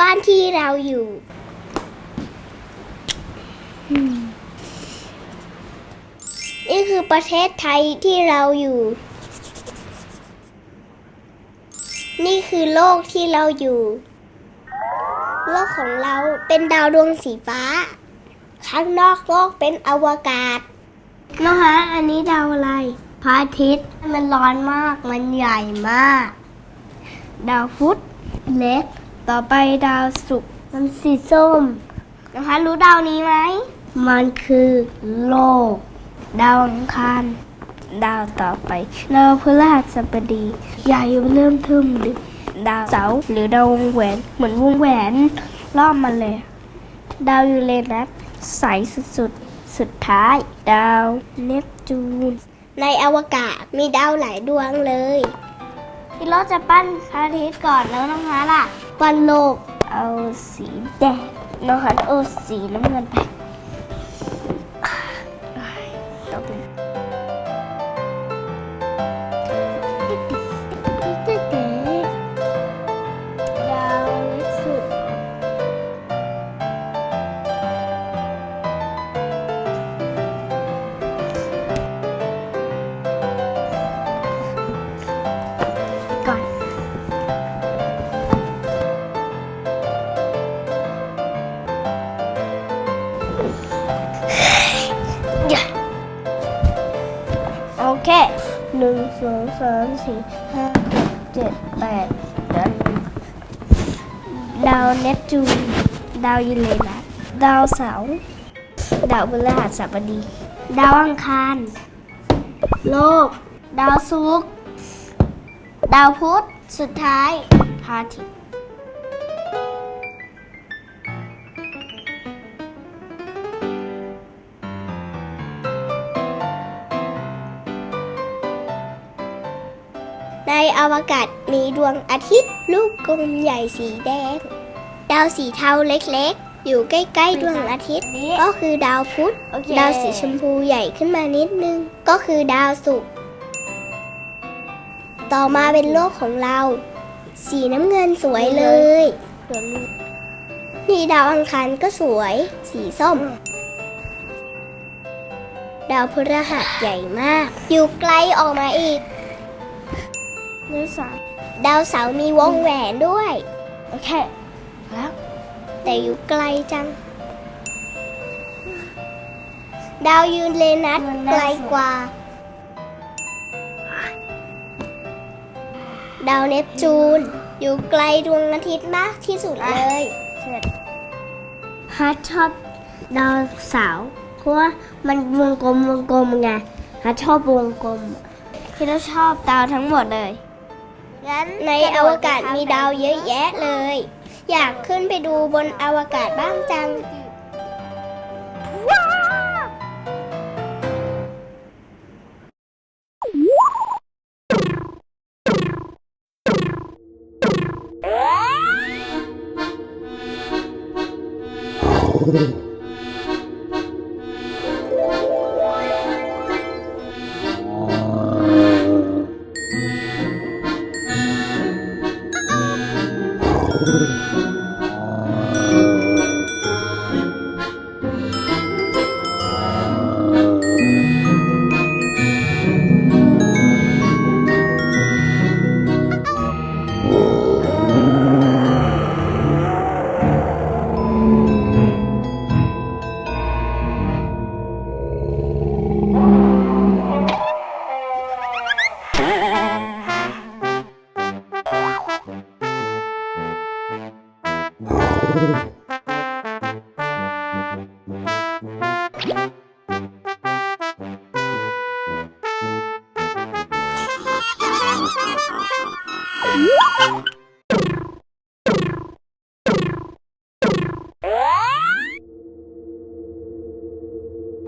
บ้านที่เราอยู่นี่คือประเทศไทยที่เราอยู่ นี่คือโลกที่เราอยู่ โลกของเราเป็นดาวดวงสีฟ้า ข้างนอกโลกเป็นอวกาศนะคะอันนี้ดาวอะไรพระอาทิตย์มันร้อนมาก มันใหญ่มาก ดาวพุธเล็ก ต่อไปดาวศุกร์มันสีส้ม นะคะรู้ดาวนี้ไหม มันคือโลก ดาวอังคาร ดาวต่อไป ดาวพฤหัสบดี ใหญ่เริ่มทึมดิดาวเสาร์หรือดาววงแหวน เหมือนวงแหวนรอบมันเลย ดาวยูเรนัสใสสุดๆ สุดท้าย ดาวเนปจูน ในอวกาศมีดาวหลายดวงเลย พี่โรสจะปั้นพระอาทิตย์ก่อนแล้วน้องฮาล่ะ ปั้นโลก เอาสีแดงน้องฮาร์เอาสีน้ำเงินไป สี่ห้าหกเจ็ดแปดดาวดาวเนปจูนดาวยูเรนัสดาวเสาร์ดาวพฤหัสบดี ดาวอังคาร โลก ดาวศุกร์ดาวพุธสุดท้ายพระอาทิตย์ ในอวกาศมีดวงอาทิตย์ลูกกลมใหญ่สีแดง ดาวสีเทาเล็กๆ อยู่ใกล้ๆดวงอาทิตย์ ก็คือดาวพุธโอเคดาวสีชมพูใหญ่ขึ้นมานิดนึง ก็คือดาวศุกร์ ต่อมาเป็นโลกของเรา สีน้ำเงินสวยเลยเดี๋ยวลืมนี่ดาวอังคารก็สวย สีส้มดาวพฤหัสใหญ่มาก อยู่ไกลออกมาอีก เนื้อสามดาวเสาร์มีวงแหวนด้วย โอเคแล้วแต่อยู่ไกลจัง ดาวยูเรนัสไกลกว่า ดาวเนปจูน อยู่ไกลดวงอาทิตย์มากที่สุดเลยเสร็จฮัทชอบดาวเสาร์เพราะว่ามันวงกลมวงกลมไงฮัทชอบวงกลม คือเราชอบดาวทั้งหมดเลยงั้น ในอวกาศมีดาวเยอะแยะเลย อยากขึ้นไปดูบนอวกาศบ้างจังเใ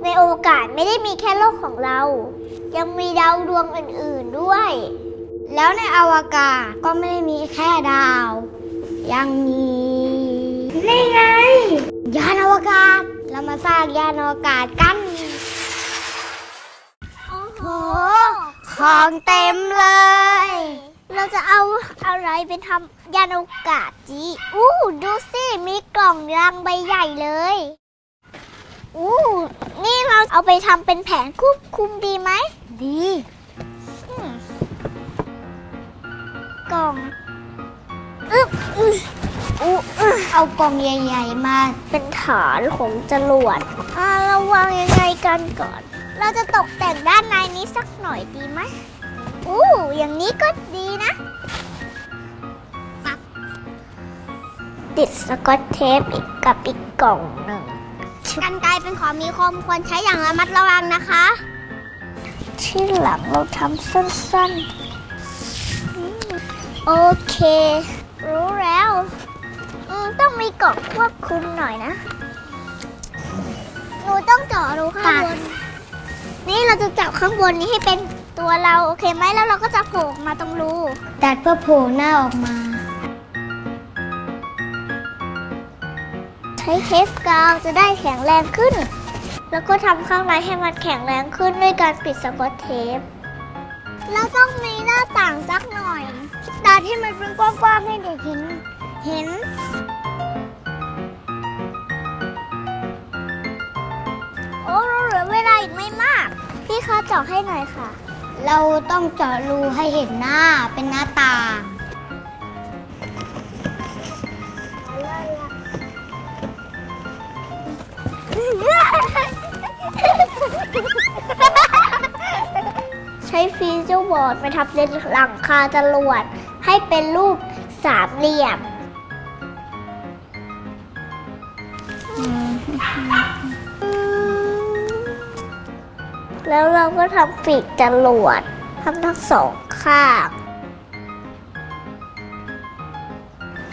นโอกาสไม่ได้มีแค่โลกของเรา ยังมีดาวดวงอื่นๆด้วย แล้วในอวกาศก็ไม่ได้มีแค่ดาว ยังมีนี่ไง ยานอวกาศ เรามาสร้างยานอวกาศกัน โอ้โห ของเต็มเลย เราจะเอาอะไรไปทำยานอวกาศจีอู้ดูสิมีกล่องรังใบใหญ่เลยอู้นี่เราเอาไปทำเป็นแผนควบคุมดีไหม ดีอืมกล่องอึ๊บ อึ๊บอู้อึ๊บเอากล่องใหญ่ ๆ มาเป็นฐานของจรวดอ่าเราวางยังไงกันก่อน เราจะตกแต่งด้านในนี้สักหน่อยดีไหมอู้อย่างนี้ก็ดีนะ ติดสกอตเทปอีกกับอีกกล่องหนึ่งกันไกลเป็นของมีคมควรใช้อย่างระมัดระวังนะคะ ที่หลังเราทำสั้นๆอืมโอเค รู้แล้วอืม ต้องมีกล่องควบคุมหน่อยนะ หนูต้องเจาะรูข้างบน นี่เราจะจับข้างบนนี้ให้เป็นตัวเราโอเคไหมแล้วเราก็จะโผล่ออกมาตรงรูดัดเพื่อโผล่หน้าออกมา ใช้เทปกาวจะได้แข็งแรงขึ้น แล้วก็ทำข้างในให้มันแข็งแรงขึ้นด้วยการปิดสกอตเทปเราต้องมีหน้าต่างสักหน่อยตาที่มันเป็นกว้างๆให้เด็กเห็นเห็น พี่คะเจาะให้หน่อยค่ะ เราต้องเจาะรูให้เห็นหน้าเป็นหน้าต่างใช้ฟีเจอร์บอร์ดไปทับในหลังคาจรวดให้เป็นรูปสามเหลี่ยม แล้วเราก็ทำปีกจรวดทำทั้งสองข้าง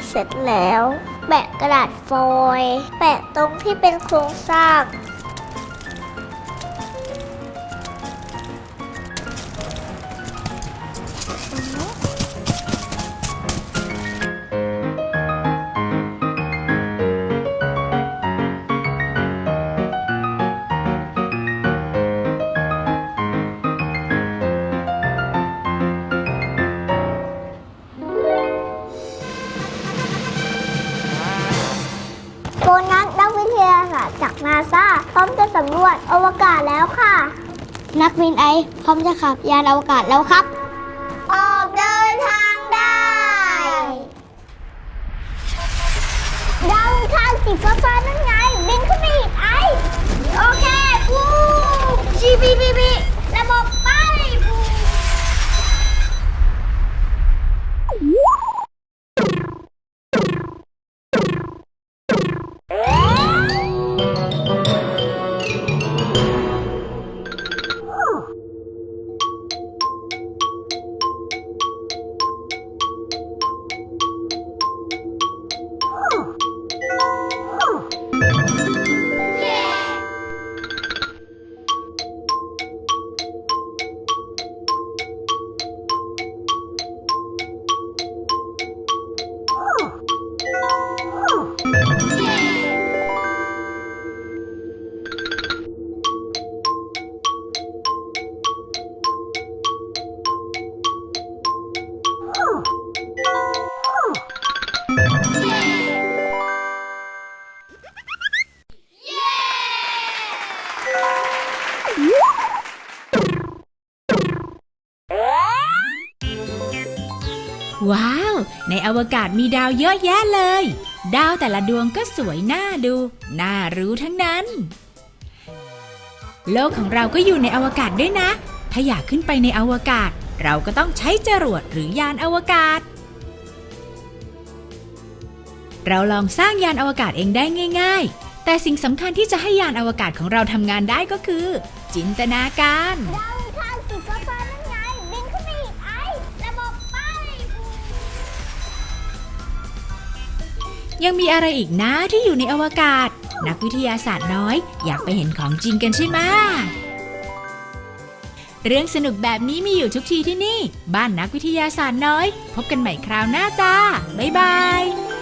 เสร็จแล้ว แปะกระดาษฟอยล์แปะตรงที่เป็นโครงสร้าง นาซาพร้อมจะสำรวจอวกาศแล้วค่ะ นักบินไอพร้อมจะขับยานอวกาศแล้วครับ ออกเดินทางได้ดาวอังคารสีฟ้าๆนั่นไง บินขึ้นไปอีกไอโอเคปูจีบีบีบีระบบ วกาศมีดาวเยอะแยะเลย ดาวแต่ละดวงก็สวยน่าดู น่ารู้ทั้งนั้น โลกของเราก็อยู่ในอวกาศด้วยนะ ถ้าอยากขึ้นไปในอวกาศ เราก็ต้องใช้จรวดหรือยานอวกาศ เราลองสร้างยานอวกาศเองได้ง่าย ๆ แต่สิ่งสำคัญที่จะให้ยานอวกาศของเราทำงานได้ก็คือ จินตนาการ ยังมีอะไรอีกนะที่อยู่ในอวกาศ นักวิทยาศาสตร์น้อย อยากไปเห็นของจริงกันใช่ไหมเรื่องสนุกแบบนี้มีอยู่ทุกทีที่นี่ บ้านนักวิทยาศาสตร์น้อย พบกันใหม่คราวหน้าจ้า บ๊ายบาย